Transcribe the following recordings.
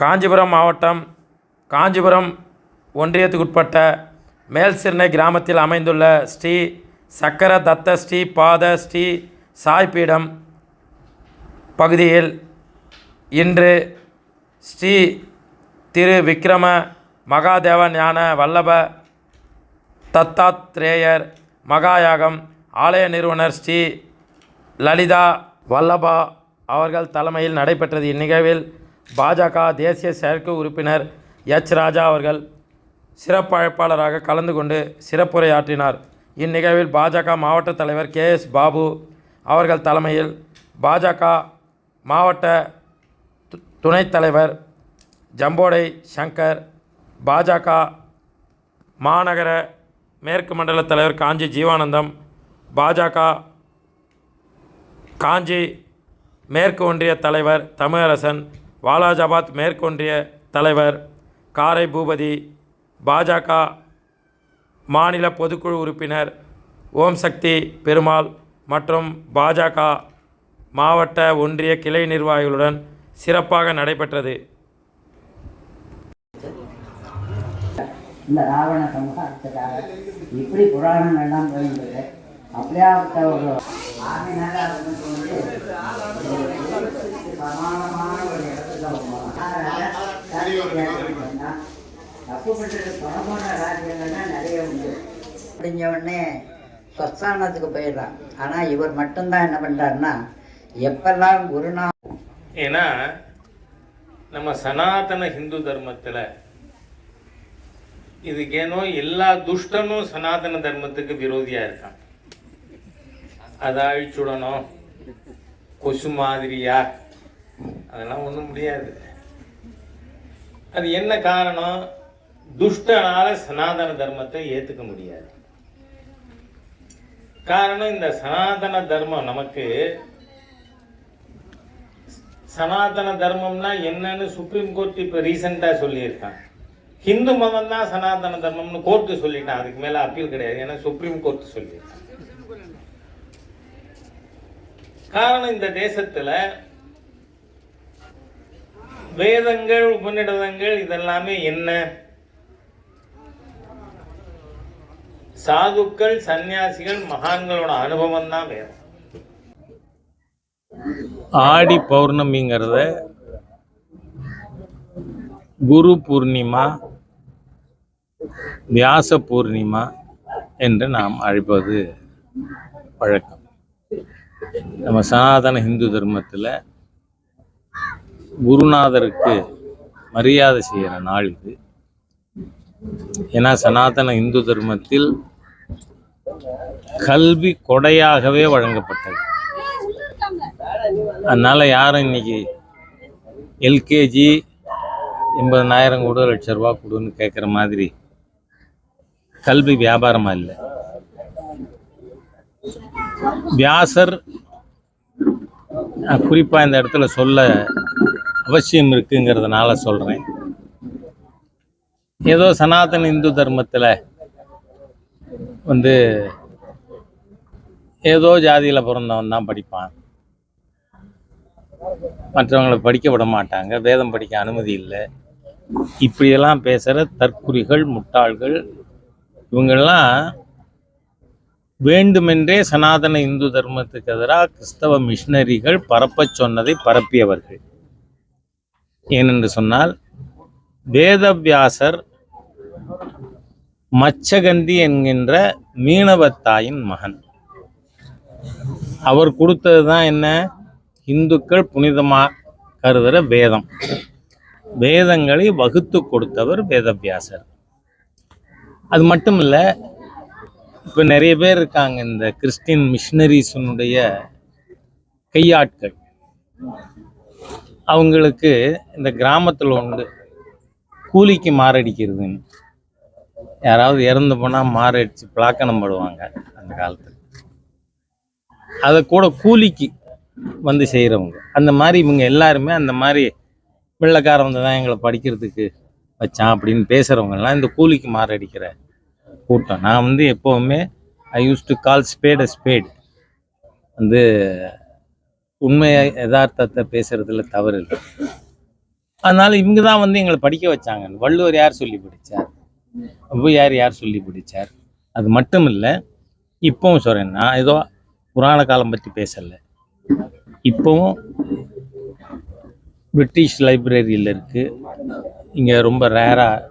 காஞ்சிபுரம் மாவட்டம் காஞ்சிபுரம் ஒன்றியத்துக்குட்பட்ட மேல்சிறுனை கிராமத்தில் அமைந்துள்ள ஸ்ரீ சக்கர தத்த ஸ்ரீ பாத ஸ்ரீ சாய்பீடம் பகுதியில் இன்று ஸ்ரீ திரு விக்ரம மகாதேவ ஞான வல்லப தத்தாத்ரேயர் மகாயாகம் ஆலய நிறுவனர் ஸ்ரீ லலிதா வல்லபா அவர்கள் தலைமையில் நடைபெற்றது இந்நிகழ்வில் பாஜக தேசிய செயற்கை உறுப்பினர் எச் ராஜா அவர்கள் சிறப்பு அழைப்பாளராக கலந்து கொண்டு சிறப்புரையாற்றினார். இந்நிகழ்வில் பாஜக மாவட்ட தலைவர் கே எஸ் பாபு அவர்கள் தலைமையில் பாஜக மாவட்ட து- துணைத் தலைவர் ஜம்போடை சங்கர் பாஜக மாநகர மேற்கு மண்டல தலைவர் காஞ்சி ஜீவானந்தம் பாஜக காஞ்சி மேற்கு ஒன்றிய தலைவர் தமிழரசன் வாலாஜாபாத் மேற்கொன்றிய தலைவர் காரை பூபதி பாஜக மாநில பொதுக்குழு உறுப்பினர் ஓம் சக்தி பெருமாள் மற்றும் பாஜக மாவட்ட ஒன்றிய கிளை நிர்வாகிகளுடன் சிறப்பாக நடைபெற்றது. இந்த ராவண சம்ஹாரத்துக்காக இப்படி புராணங்கள்லாம் போயிருந்தது. அப்படியாப்பட்ட ஒரு ஆவினால அவனுக்கு வந்து ஒரு பிரமாணமான ஒரு இடத்துல போனான். தப்பு பண்ணுறது பணமான ராஜ்யங்கள்லாம் நிறைய உண்டு. முடிஞ்ச உடனே ஸ்வஸ்தானத்துக்கு போயிடுறான் ஆனால் இவர் மட்டும்தான் என்ன பண்ணுறாருன்னா எப்பெல்லாம் குருநா ஏன்னா நம்ம சனாதன ஹிந்து தர்மத்தில் இதுக்கேனோ எல்லா துஷ்டனும் சனாதன தர்மத்துக்கு விரோதியாக இருக்கான். அதை அழிச்சுடணும். கொசு மாதிரியா அதெல்லாம் ஒன்றும் முடியாது. அது என்ன காரணம்? துஷ்டனால சனாதன தர்மத்தை ஏற்றுக்க முடியாது. காரணம் இந்த சனாதன தர்மம் நமக்கு சனாதன தர்மம்னா என்னன்னு சுப்ரீம் கோர்ட் இப்போ ரீசெண்டாக சொல்லியிருக்கான். ஹிந்து மதம் தான் சனாதன தர்மம்னு கோர்ட்டு சொல்லிட்டான். அதுக்கு மேலே அப்பீல் கிடையாது. ஏன்னா சுப்ரீம் கோர்ட் சொல்லியிருக்கான். காரணம் இந்த தேசத்தில் வேதங்கள் உபநிடதங்கள் இதெல்லாமே என்ன? சாதுக்கள் சன்னியாசிகள் மகான்களோட அனுபவம் தான் வேதம். ஆடி பௌர்ணமிங்கிறத குரு பூர்ணிமா வியாச பூர்ணிமா என்று நாம் அழைப்பது வழக்கம். நம்ம சனாதன இந்து தர்மத்தில் குருநாதருக்கு மரியாதை செய்கிற நாள் இது. ஏன்னா சனாதன இந்து தர்மத்தில் கல்வி கொடையாகவே வழங்கப்பட்டது. அதனால் யாரும் இன்னைக்கு எல்கேஜி எண்பதனாயிரம் கூட லட்ச ரூபா கொடுன்னு கேட்குற மாதிரி கல்வி வியாபாரமாக இல்லை. வியாசர் குறிப்பாக இந்த இடத்துல சொல்ல அவசியம் இருக்குங்கிறதுனால சொல்கிறேன் ஏதோ சனாதன இந்து தர்மத்தில் வந்து ஏதோ ஜாதியில் பிறந்தவன் தான் படிப்பான். மற்றவங்களை படிக்க விட மாட்டாங்க வேதம் படிக்க அனுமதி இல்லை. இப்படியெல்லாம் பேசுகிற தற்குறிகள் முட்டாள்கள் இவங்கெல்லாம் வேண்டுமென்றே சனாதன இந்து தர்மத்துக்கு எதிராக கிறிஸ்தவ மிஷினரிகள் பரப்பச் சொன்னதை பரப்பியவர்கள். ஏனென்று சொன்னால் வேதவியாசர் மச்சகந்தி என்கின்ற மீனவத்தாயின் மகன். அவர் கொடுத்தது தான் என்ன? இந்துக்கள் புனிதமாக கருதுகிற வேதம். வேதங்களை வகுத்து கொடுத்தவர் வேதவியாசர். அது மட்டும் இல்லை இப்போ நிறைய பேர் இருக்காங்க இந்த கிறிஸ்டின் மிஷினரிஸினுடைய கையாட்கள். அவங்களுக்கு இந்த கிராமத்தில் உண்டு. கூலிக்கு மாரடிக்கிறதுன்னு யாராவது இறந்து போனால் மாரடிச்சு பிளாக்கணம் போடுவாங்க அந்த காலத்தில். அதை கூட கூலிக்கு வந்து செய்கிறவங்க அந்த மாதிரி இவங்க எல்லாருமே அந்த மாதிரி வெள்ளைக்காரவங்க தான் எங்களை படிக்கிறதுக்கு வச்சான் அப்படின்னு பேசுகிறவங்கெல்லாம் இந்த கூலிக்கு மாரடிக்கிற கூட்டம். நான் வந்து எப்போவுமே I use to call spade a spade வந்து உண்மையை யதார்த்தத்தை பேசுறதுல தவறு இல்லை. அதனால இவங்க தான் வந்து எங்களை படிக்க வச்சாங்க. வள்ளுவர் யார் சொல்லி படித்தார் ஔவையார் யார் சொல்லி படித்தார் அது மட்டும் இல்லை இப்போவும் சொல்கிறேன் நான் ஏதோ புராண காலம் பற்றி பேசலை. இப்போவும் பிரிட்டிஷ் லைப்ரரியில் இருக்குது இங்கே ரொம்ப ரேராக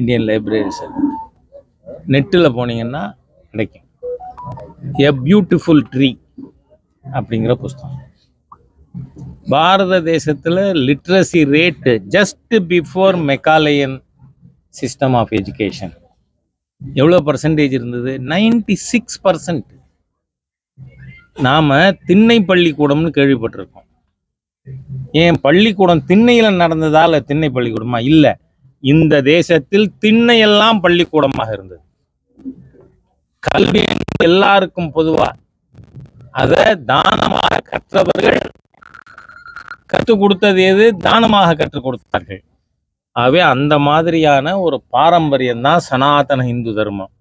இந்தியன் லைப்ரரிஸ் நெட்டில் போனீங்கன்னா கிடைக்கும். எ பியூட்டிஃபுல் ட்ரீ அப்படிங்கிற புஸ்தகம். பாரத தேசத்தில் literacy rate just before Macaulayan system of education எவ்வளோ பர்சன்டேஜ் இருந்தது? நைன்டி சிக்ஸ் பர்சன்ட் நாம் திண்ணை பள்ளிக்கூடம்னு கேள்விப்பட்டிருக்கோம். ஏன் பள்ளிக்கூடம் திண்ணையில் நடந்ததால திண்ணை பள்ளிக்கூடமா இல்லை. இந்த தேசத்தில் திண்ணையெல்லாம் பள்ளிக்கூடமாக இருந்தது. கல்வி எல்லாருக்கும் பொதுவா. அதை தானமாக கற்றவர்கள் கற்றுக் கொடுத்தது எது? தானமாக கற்றுக் கொடுத்தார்கள். ஆகவே அந்த மாதிரியான ஒரு பாரம்பரியம் தான் சனாதன இந்து தர்மம்.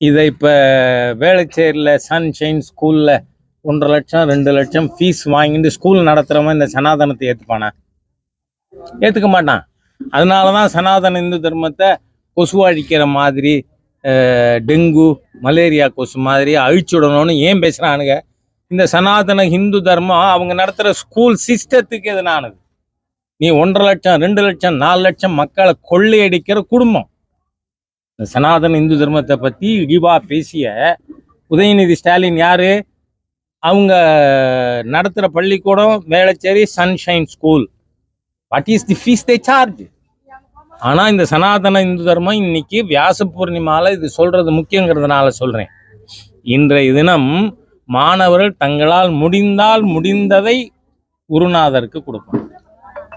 இதை இப்போ வேளச்சேரியில் சன்ஷைன் ஸ்கூலில் ஒன்றரை லட்சம் ரெண்டு லட்சம் ஃபீஸ் வாங்கிட்டு ஸ்கூல் நடத்துகிறவன் இந்த சனாதனத்தை ஏற்றுப்பானா ஏற்றுக்க மாட்டான். அதனால தான் சனாதன இந்து தர்மத்தை கொசு அழிக்கிற மாதிரி டெங்கு மலேரியா கொசு மாதிரி அழிச்சுடணும்னு ஏன் பேசுகிறானுங்க இந்த சனாதன ஹிந்து தர்மம் அவங்க நடத்துகிற ஸ்கூல் சிஸ்டத்துக்கு எதிரானது. நீ ஒன்றரை லட்சம் ரெண்டு லட்சம் நாலு லட்சம் மக்களை கொள்ளையடிக்கிற குடும்பம். இந்த சனாதன இந்து தர்மத்தை பற்றி இழிவாக பேசிய உதயநிதி ஸ்டாலின் யார்? அவங்க நடத்துகிற பள்ளிக்கூடம் Velachery sunshine school what is the fee they charge ஆனால் இந்த சனாதன இந்து தர்மம் இன்னைக்கு வியாச பூர்ணிமாவில் இது சொல்கிறது முக்கியங்கிறதுனால சொல்கிறேன் இன்றைய தினம் மாணவர்கள் தங்களால் முடிந்தால் முடிந்ததை குருநாதருக்கு கொடுப்பாங்க.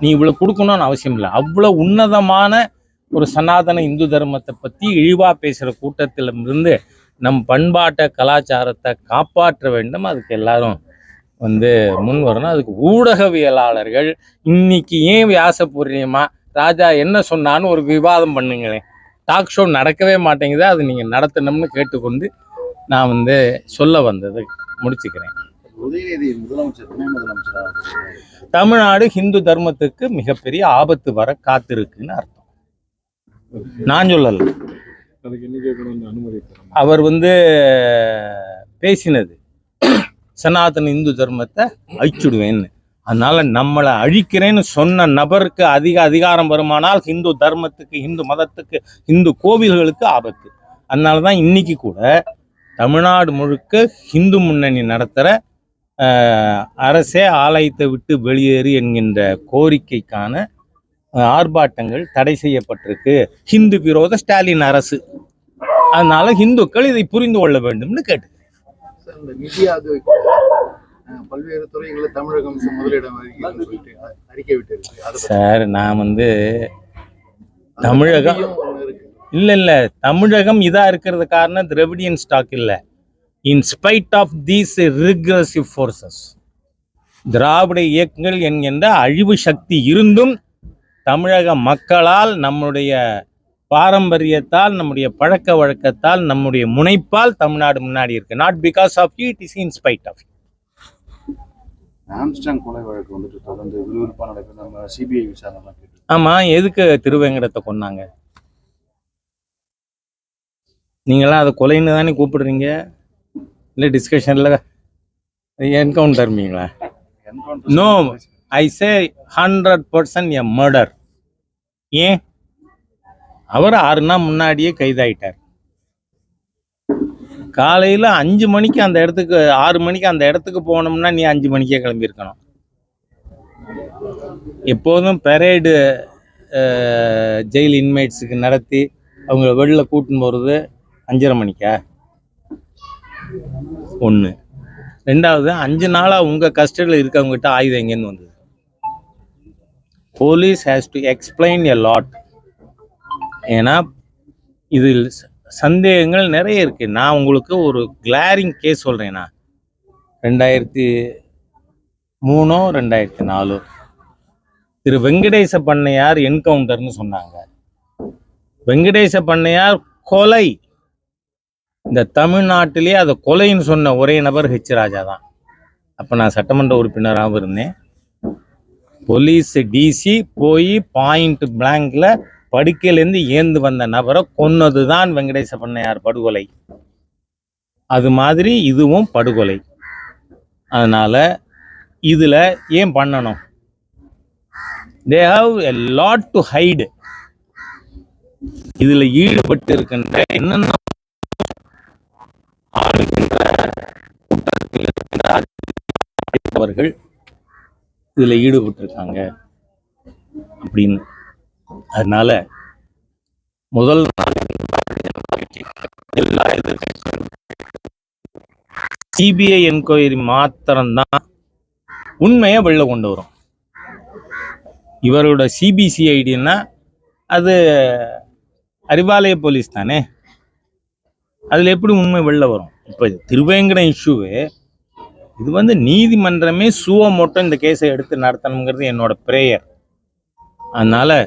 நீ இவ்வளோ கொடுக்கணும்னு அவசியம் இல்லை. அவ்வளோ உன்னதமான ஒரு சனாதன இந்து தர்மத்தை பற்றி இழிவாக பேசுகிற கூட்டத்திலிருந்து நம் பண்பாட்டை கலாச்சாரத்தை காப்பாற்ற வேண்டும். அதுக்கு எல்லாரும் வந்து முன் வரணும். அதுக்கு ஊடகவியலாளர்கள் இன்னைக்கு ஏன் வியாச ராஜா என்ன சொன்னான்னு ஒரு விவாதம் பண்ணுங்களேன். டாக் ஷோ நடக்கவே மாட்டேங்குது. அது நீங்கள் நடத்தணும்னு கேட்டுக்கொண்டு நான் வந்து சொல்ல வந்ததை முடிச்சுக்கிறேன். உதயநிதி முதலமைச்சர் துணை முதலமைச்சரா? தமிழ்நாடு ஹிந்து தர்மத்துக்கு மிகப்பெரிய ஆபத்து வர காத்திருக்குன்னு அர்த்தம். நான் சொல்லல. அவர் வந்து பேசினது சனாதன இந்து தர்மத்தை அழிச்சுடுவேன்னு. அதனால நம்மளை அழிக்கிறேன்னு சொன்ன நபருக்கு அதிக அதிகாரம் வருமானால் ஹிந்து தர்மத்துக்கு இந்து மதத்துக்கு இந்து கோவில்களுக்கு ஆபத்து. அதனால தான் இன்னைக்கு கூட தமிழ்நாடு முழுக்க ஹிந்து முன்னணி நடத்துகிற அரசே ஆலயத்தை விட்டு வெளியேறு என்கின்ற கோரிக்கைக்கான ஆர்ப்பாட்டங்கள் தடை செய்யப்பட்டிருக்கு. ஹிந்து விரோத ஸ்டாலின் அரசு. அதனால இந்துக்கள் இதை புரிந்து கொள்ள வேண்டும்னு கேட்டு பல்வேறு துறைகளில் தமிழகம் முதலிடம் சார் நான் வந்து தமிழகம் இல்ல இல்ல. தமிழகம் இதா இருக்கிறது காரணம் திராவிடியன் ஸ்டாக் இல்ல. In spite of these regressive forces Dravida இயக்கங்கள் என்கின்ற அழிவு சக்தி இருந்தும் தமிழக மக்களால் நம்முடைய பாரம்பரியத்தால் நம்முடைய பழக்க வழக்கத்தால் நம்முடைய முனைப்பால் தமிழ்நாடு முன்னாடி இருக்கு. Not because of it is in spite of Armstrong கொலை வழக்கு வந்துட்டு தொடர்ந்து விறுவிறுப்பாக நடக்குது. நம்ம சிபிஐ விசாரணைலாம் கேட்டு ஆமா எதுக்கு திருவேங்கடத்தை கொன்னாங்க? நீங்களாம் அதை கொலைன்னு தானே கூப்பிடுறீங்க? இல்லை டிஸ்கஷனில் என்கவுண்டர்மீங்களா No. I say hundred percent a murder ஏன்? அவர் ஆறு நாள் முன்னாடியே கைதாயிட்டார். காலையில் அஞ்சு மணிக்கு அந்த இடத்துக்கு ஆறு மணிக்கு அந்த இடத்துக்கு போனோம்னா நீ அஞ்சு மணிக்கே கிளம்பியிருக்கணும். எப்போதும் பெரேடு ஜெயில் இன்மேட்ஸுக்கு நடத்தி அவங்கள வெளில கூட்டின்னு போகிறது அஞ்சரை மணிக்கா? ஒன்று ரெண்டாவது அஞ்சு நாளாக உங்கள் கஸ்டடியில் இருக்கவங்ககிட்ட ஆயுதம் எங்கேருந்து வந்தது? Police has to explain a lot ஏன்னா இதில் ச- சந்தேகங்கள் நிறைய இருக்குது நான் உங்களுக்கு ஒரு கிளாரிங் கேஸ் சொல்கிறேன்னா ரெண்டாயிரத்தி மூணோ ரெண்டாயிரத்தி நாலோ. திரு வெங்கடேச பண்ணையார் என்கவுண்டர்னு சொன்னாங்க. வெங்கடேச பண்ணையார் கொலை. இந்த தமிழ்நாட்டிலே அதை கொலைன்னு சொன்ன ஒரே நபர் ஹெச் ராஜா தான். அப்போ நான் சட்டமன்ற உறுப்பினராகவும் இருந்தேன். போலீஸ் டிசி போய் பாயிண்ட் பிளாங்கில் படுக்கையிலேருந்து ஏந்து வந்த நபரை கொன்னது தான் வெங்கடேச பண்ணையார் படுகொலை. அது மாதிரி இதுவும் படுகொலை. அதனால் இதில் ஏன் பண்ணணும்? They have a lot to hide இதில் ஈடுபட்டு இருக்கின்ற என்னென்ன ஆளுகின்ற கூட்டத்தில் அவர்கள் இதுல ஈடுபட்டிருக்காங்க அப்படின்னு. அதனால முதல் நாள் எல்லா சிபிஐ என்கொயரி மாத்திரம்தான் உண்மையை வெளில கொண்டு வரும். இவரோட சிபிசிஐடின்னா அது அறிவாலய போலீஸ் தானே? அதில் எப்படி உண்மை வெளில வரும்? இப்போ திருவேங்கடம் இஷ்யூவே இது வந்து நீதிமன்றமே சுவ மட்டும் இந்த கேஸை எடுத்து நடத்தணுங்கிறது என்னோட ப்ரேயர் அதனால்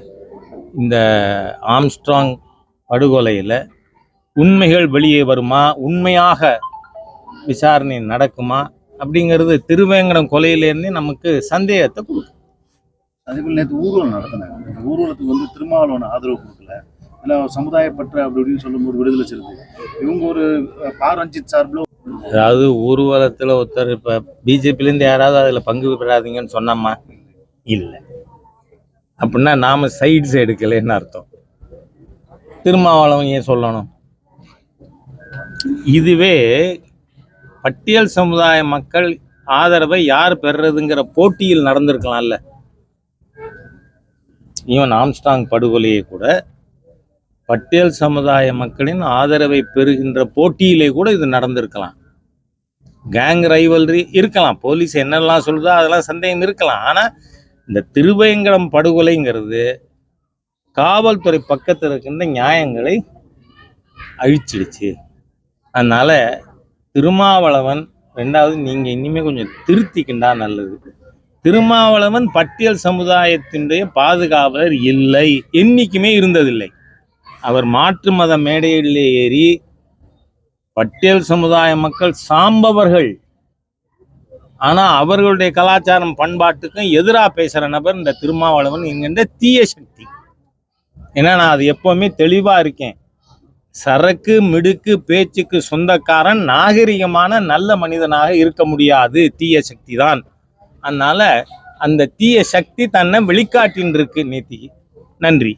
இந்த ஆம்ஸ்ட்ராங் படுகொலையில் உண்மைகள் வெளியே வருமா? உண்மையாக விசாரணை நடக்குமா? அப்படிங்கிறது திருவேங்கடம் கொலையிலேருந்தே நமக்கு சந்தேகத்தை கொடுக்கும். அதே நேற்று ஊர்வலம் நடத்தினாங்க. ஊர்வலத்துக்கு வந்து திருமாவளவன் ஆதரவு கொடுக்கல. இல்லை சமுதாயப்பற்ற அப்படி சொல்லும் சொல்லும்போது விடுதலை சிறுத்தை. இவங்க ஒரு பாரஞ்சித் ரஞ்சித் சார்பில் அதாவது ஊர்வலத்தில் ஒருத்தர் இப்போ பிஜேபிலேருந்து யாராவது அதில் பங்கு பெறாதீங்கன்னு சொன்னோமா? இல்லை. அப்படின்னா நாம் சைட்ஸ் எடுக்கலைன்னு அர்த்தம். திருமாவளவன் ஏன் சொல்லணும்? இதுவே பட்டியல் சமுதாய மக்கள் ஆதரவை யார் பெறுறதுங்கிற போட்டியில் நடந்திருக்கலாம்ல. ஈவன் ஆம்ஸ்டாங் படுகொலையை கூட பட்டியல் சமுதாய மக்களின் ஆதரவை பெறுகின்ற போட்டியிலே கூட இது நடந்திருக்கலாம். கேங் ரைவல்ரி இருக்கலாம். போலீஸ் என்னெல்லாம் சொல்லுதோ அதெல்லாம் சந்தேகம் இருக்கலாம். ஆனால் இந்த திருவேங்கடம் படுகொலைங்கிறது காவல்துறை பக்கத்தில் இருக்கின்ற நியாயங்களை அழிச்சிடுச்சு. அதனால் திருமாவளவன் ரெண்டாவது நீங்கள் இனிமேல் கொஞ்சம் திருத்திக்கிண்டா நல்லது. திருமாவளவன் பட்டியல் சமுதாயத்தினுடைய பாதுகாவலர் இல்லை. என்றைக்குமே இருந்ததில்லை. அவர் மாற்று மத மேடையில் ஏறி பட்டியல் சமுதாய மக்கள் சாம்பவர்கள். ஆனால் அவர்களுடைய கலாச்சாரம் பண்பாட்டுக்கும் எதிராக பேசுகிற நபர் இந்த திருமாவளவன் என்கின்ற தீய சக்தி. ஏன்னா நான் அது எப்போவுமே தெளிவாக இருக்கேன். சரக்கு மிடுக்கு பேச்சுக்கு சொந்தக்காரன் நாகரிகமான நல்ல மனிதனாக இருக்க முடியாது. தீய சக்தி தான். அதனால் அந்த தீய சக்தி தன்னை வெளிக்காட்டின் இருக்கு நேத்திக்கு. நன்றி.